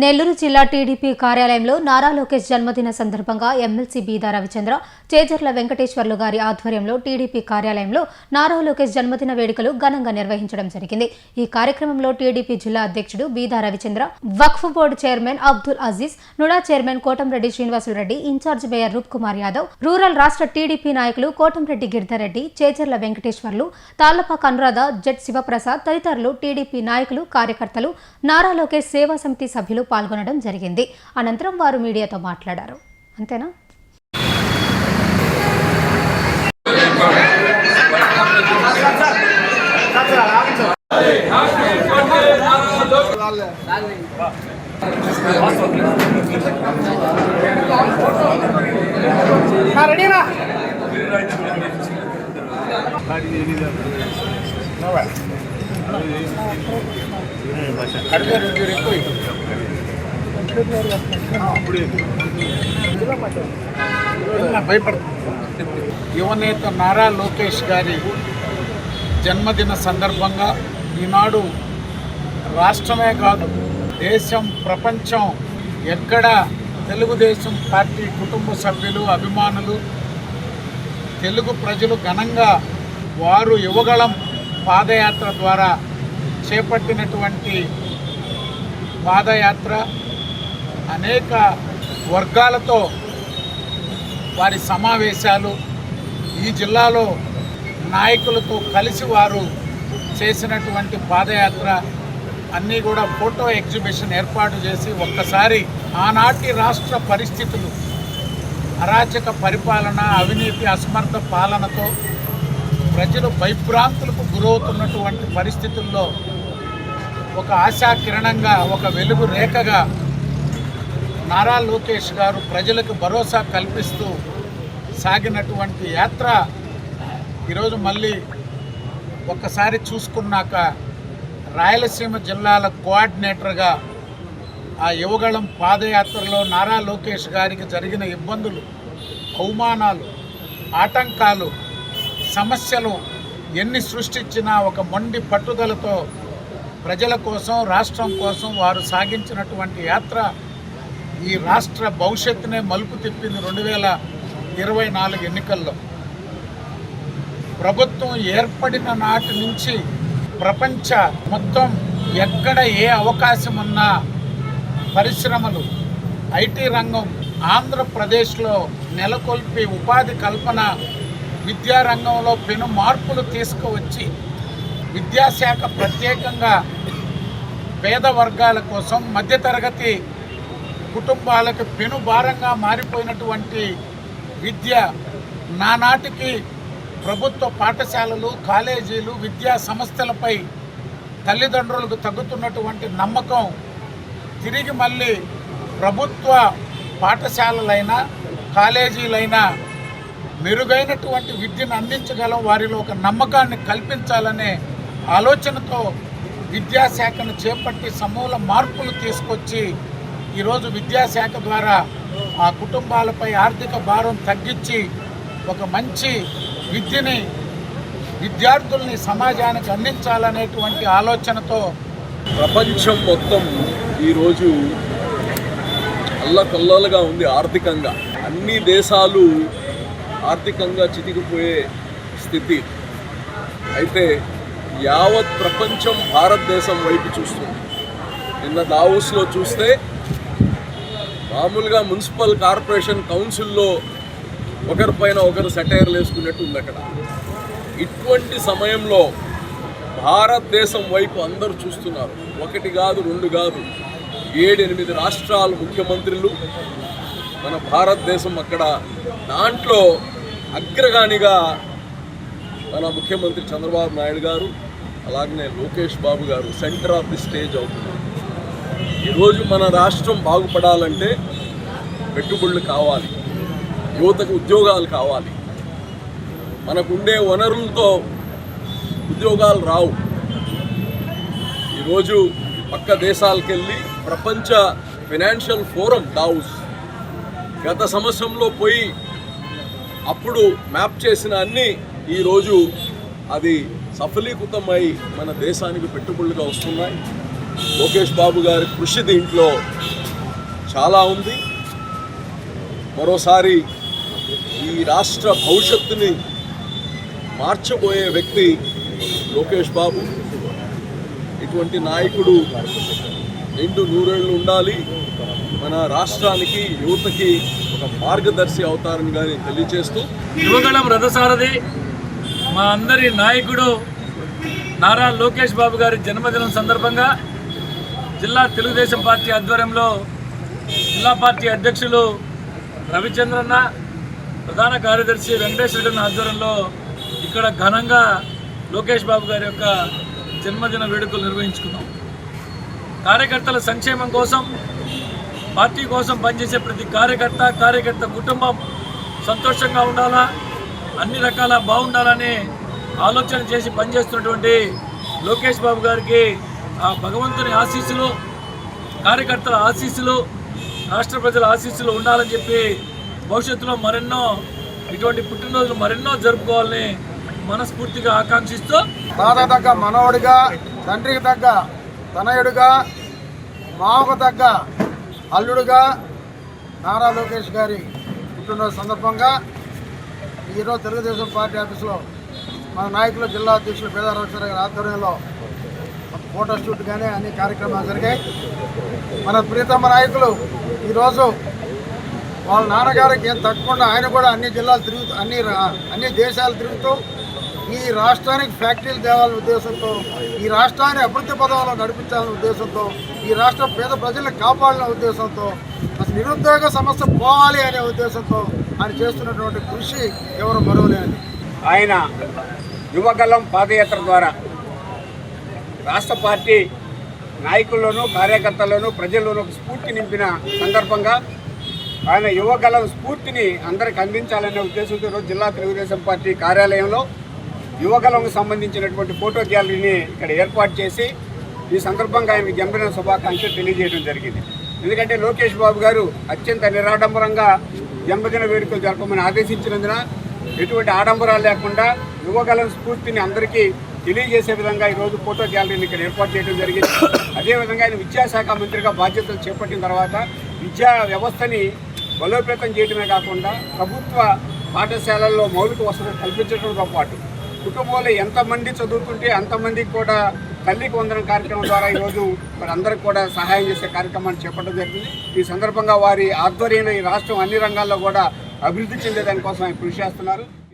నెల్లూరు జిల్లా టీడీపీ కార్యాలయంలో నారా లోకేష్ జన్మదిన సందర్భంగా ఎమ్మెల్సీ బీదా రవిచంద్ర చేజర్ల వెంకటేశ్వర్లు గారి ఆధ్వర్యంలో టీడీపీ కార్యాలయంలో నారా లోకేష్ జన్మదిన వేడుకలు ఘనంగా నిర్వహించడం జరిగింది. ఈ కార్యక్రమంలో టీడీపీ జిల్లా అధ్యక్షుడు Beeda Ravichandra Waqf board chairman Abdul Aziz NUDA chairman Kotamreddy Srinivasula Reddy in-charge mayor Roop Kumar Yadav rural రాష్ట్ర టీడీపీ నాయకులు కోటంరెడ్డి గిరిధర్రెడ్డి చేజర్ల వెంకటేశ్వర్లు తాళ్ళపాక అనురాధ జెడ్ శివప్రసాద్ తదితరులు టీడీపీ నాయకులు కార్యకర్తలు నారా లోకేష్ సేవా సమితి సభ్యులు పాల్గొనడం జరిగింది. అనంతరం వారు మీడియాతో మాట్లాడారు. అంతేనా? రెడీనా? యువనేత నారా లోకేష్ గారి జన్మదిన సందర్భంగా ఈనాడు రాష్ట్రమే కాదు దేశం ప్రపంచం ఎక్కడ తెలుగుదేశం పార్టీ కుటుంబ సభ్యులు అభిమానులు తెలుగు ప్రజలు ఘనంగా వారు యువగళం పాదయాత్ర ద్వారా చేపట్టినటువంటి పాదయాత్ర అనేక వర్గాలతో వారి సమావేశాలు ఈ జిల్లాలో నాయకులతో కలిసి వారు చేసినటువంటి పాదయాత్ర అన్నీ కూడా ఫోటో ఎగ్జిబిషన్ ఏర్పాటు చేసి ఒక్కసారి ఆనాటి రాష్ట్ర పరిస్థితులు అరాచక పరిపాలన అవినీతి అసమర్థ పాలనతో ప్రజలు భయభ్రాంతులకు గురవుతున్నటువంటి పరిస్థితుల్లో ఒక ఆశా కిరణంగా ఒక వెలుగు రేఖగా నారా లోకేష్ గారు ప్రజలకు భరోసా కల్పిస్తూ సాగినటువంటి యాత్ర ఈరోజు మళ్ళీ ఒక్కసారి చూసుకున్నాక రాయలసీమ జిల్లాల కోఆర్డినేటర్గా ఆ యువగళం పాదయాత్రలో నారా లోకేష్ గారికి జరిగిన ఇబ్బందులు అవమానాలు ఆటంకాలు సమస్యలు ఎన్ని సృష్టించినా ఒక మొండి పట్టుదలతో ప్రజల కోసం రాష్ట్రం కోసం వారు సాగించినటువంటి యాత్ర ఈ రాష్ట్ర భవిష్యత్తునే మలుపు తిప్పింది రెండు వేల ఇరవై నాలుగు ఎన్నికల్లో. ప్రభుత్వం ఏర్పడిన నాటి నుంచి ప్రపంచ మొత్తం ఎక్కడ ఏ అవకాశం ఉన్నా పరిశ్రమలు ఐటీ రంగం ఆంధ్రప్రదేశ్లో నెలకొల్పి ఉపాధి కల్పన విద్యారంగంలో పెను మార్పులు తీసుకువచ్చి విద్యాశాఖ ప్రత్యేకంగా పేద వర్గాల కోసం మధ్యతరగతి కుటుంబాలకు పెను భారంగా మారిపోయినటువంటి విద్య నానాటికి ప్రభుత్వ పాఠశాలలు కాలేజీలు విద్యా సంస్థలపై తల్లిదండ్రులకు తగ్గుతున్నటువంటి నమ్మకం తిరిగి మళ్ళీ ప్రభుత్వ పాఠశాలలైనా కాలేజీలైనా మెరుగైనటువంటి విద్యను అందించగలం వారిలో ఒక నమ్మకాన్ని కల్పించాలనే ఆలోచనతో విద్యాశాఖను చేపట్టి సమూల మార్పులు తీసుకొచ్చి ఈరోజు విద్యాశాఖ ద్వారా ఆ కుటుంబాలపై ఆర్థిక భారం తగ్గించి ఒక మంచి విద్యని విద్యార్థుల్ని సమాజానికి అందించాలనేటువంటి ఆలోచనతో ప్రపంచం మొత్తం ఈరోజు అల్లకల్లలుగా ఉంది ఆర్థికంగా. అన్ని దేశాలు ఆర్థికంగా చితికిపోయే స్థితి. అయితే యావత్ ప్రపంచం భారతదేశం వైపు చూస్తుంది. నిన్న దావోస్లో చూస్తే మామూలుగా మున్సిపల్ కార్పొరేషన్ కౌన్సిల్లో ఒకరిపైన ఒకరు సెటైర్లు వేసుకున్నట్టు ఉంది అక్కడ. ఇటువంటి సమయంలో భారతదేశం వైపు అందరూ చూస్తున్నారు. ఒకటి కాదు రెండు కాదు. ఏడెనిమిది రాష్ట్రాల ముఖ్యమంత్రులు మన భారతదేశం అక్కడ దాంట్లో అగ్రగానిగా మన ముఖ్యమంత్రి చంద్రబాబు నాయుడు గారు అలాగనే లోకేష్ బాబు గారు సెంటర్ ఆఫ్ ది స్టేజ్ అవుతున్నారు. ఈరోజు మన రాష్ట్రం బాగుపడాలంటే పెట్టుబడులు కావాలి యువతకు ఉద్యోగాలు కావాలి. మనకుండే వనరులతో ఉద్యోగాలు రావు. ఈరోజు పక్క దేశాలకు వెళ్ళి ప్రపంచ ఫైనాన్షియల్ ఫోరం దావుస్ గత సంవత్సరంలో పోయి అప్పుడు మ్యాప్ చేసిన అన్ని ఈరోజు అది సఫలీకృతమై మన దేశానికి పెట్టుబడులుగా వస్తున్నాయి. లోకేష్ బాబు గారి కృషి దీంట్లో చాలా ఉంది. మరోసారి ఈ రాష్ట్ర భవిష్యత్తుని మార్చబోయే వ్యక్తి లోకేష్ బాబు. ఇటువంటి నాయకుడు నిండు నూరేళ్ళు ఉండాలి. మన రాష్ట్రానికి యువతకి ఒక మార్గదర్శి అవుతారని కానీ తెలియజేస్తూ యువగళం రథసారథి మా అందరి నాయకుడు నారా లోకేష్ బాబు గారి జన్మదినం సందర్భంగా జిల్లా తెలుగుదేశం పార్టీ ఆధ్వర్యంలో జిల్లా పార్టీ అధ్యక్షులు రవిచంద్రన్న ప్రధాన కార్యదర్శి వెంకటేశ్వర రెడ్డి ఆధ్వర్యంలో ఇక్కడ ఘనంగా లోకేష్ బాబు గారి యొక్క జన్మదిన వేడుకలు నిర్వహించుకున్నాం. కార్యకర్తల సంక్షేమం కోసం పార్టీ కోసం పనిచేసే ప్రతి కార్యకర్త కార్యకర్త కుటుంబం సంతోషంగా ఉండాలా అన్ని రకాల బాగుండాలని ఆలోచన చేసి పనిచేస్తున్నటువంటి లోకేష్ బాబు గారికి ఆ భగవంతుని ఆశీస్సులు కార్యకర్తల ఆశీస్సులు రాష్ట్ర ప్రజల ఆశీస్సులు ఉండాలని చెప్పి భవిష్యత్తులో మరెన్నో ఇటువంటి పుట్టినరోజులు మరెన్నో జరుపుకోవాలని మనస్ఫూర్తిగా ఆకాంక్షిస్తూ తాత తగ్గ మనవడిగా తండ్రికి తగ్గ తనయుడిగా మామకు తగ్గ అల్లుడుగా నారా లోకేష్ గారి పుట్టినరోజు సందర్భంగా ఈరోజు తెలుగుదేశం పార్టీ ఆఫీసులో మన నాయకులు జిల్లా అధ్యక్షులు పేదారావు గారి ఆధ్వర్యంలో ఫోటో షూట్ కానీ అన్ని కార్యక్రమాలు జరిగాయి. మన ప్రీతమ నాయకులు ఈరోజు వాళ్ళ నాన్నగారికి ఏం తగ్గకుండా ఆయన కూడా అన్ని జిల్లాలు తిరుగుతూ అన్ని రా- అన్ని దేశాలు తిరుగుతూ ఈ రాష్ట్రానికి ఫ్యాక్టరీలు తేవాలనే ఉద్దేశంతో ఈ రాష్ట్రాన్ని అభివృద్ధి పదంలో నడిపించాలనే ఉద్దేశంతో ఈ రాష్ట్ర పేద ప్రజల్ని కాపాడాలనే ఉద్దేశంతో అసలు నిరుద్యోగ సమస్య పోవాలి అనే ఉద్దేశంతో ఆయన చేస్తున్నటువంటి కృషి ఎవరు మరువలేని. ఆయన యువగలం పాదయాత్ర ద్వారా రాష్ట్ర పార్టీ నాయకుల్లోనూ కార్యకర్తల్లోనూ ప్రజల్లోనూ ఒక స్ఫూర్తి నింపిన సందర్భంగా ఆయన యువగలం స్ఫూర్తిని అందరికి అందించాలనే ఉద్దేశంతో ఈరోజు జిల్లా తెలుగుదేశం పార్టీ కార్యాలయంలో యువగలంకు సంబంధించినటువంటి ఫోటో గ్యాలరీని ఇక్కడ ఏర్పాటు చేసి ఈ సందర్భంగా ఆయన జన్మదిన శుభాకాంక్షలు తెలియజేయడం జరిగింది. ఎందుకంటే లోకేష్ బాబు గారు అత్యంత నిరాడంబరంగా జన్మదిన వేడుకలు జరపమని ఆదేశించినందున ఎటువంటి ఆడంబరాలు లేకుండా యువకల స్ఫూర్తిని అందరికీ తెలియజేసే విధంగా ఈరోజు ఫోటో గ్యాలరీని ఇక్కడ ఏర్పాటు చేయడం జరిగింది. అదేవిధంగా ఆయన విద్యాశాఖ మంత్రిగా బాధ్యతలు చేపట్టిన తర్వాత విద్యా వ్యవస్థని బలోపేతం చేయడమే కాకుండా ప్రభుత్వ పాఠశాలల్లో మౌలిక వసతులు కల్పించడంతో పాటు కుటుంబంలో ఎంతమంది చదువుతుంటే అంతమందికి కూడా తల్లికి వందనం కార్యక్రమం ద్వారా ఈరోజు మరి అందరికి కూడా సహాయం చేసే కార్యక్రమాన్ని చేపట్టడం జరిగింది. ఈ సందర్భంగా వారి ఆధ్వర్యంలో ఈ రాష్ట్రం అన్ని రంగాల్లో కూడా అభివృద్ధి చెందే దానికోసం ఆయన కృషి చేస్తున్నారు.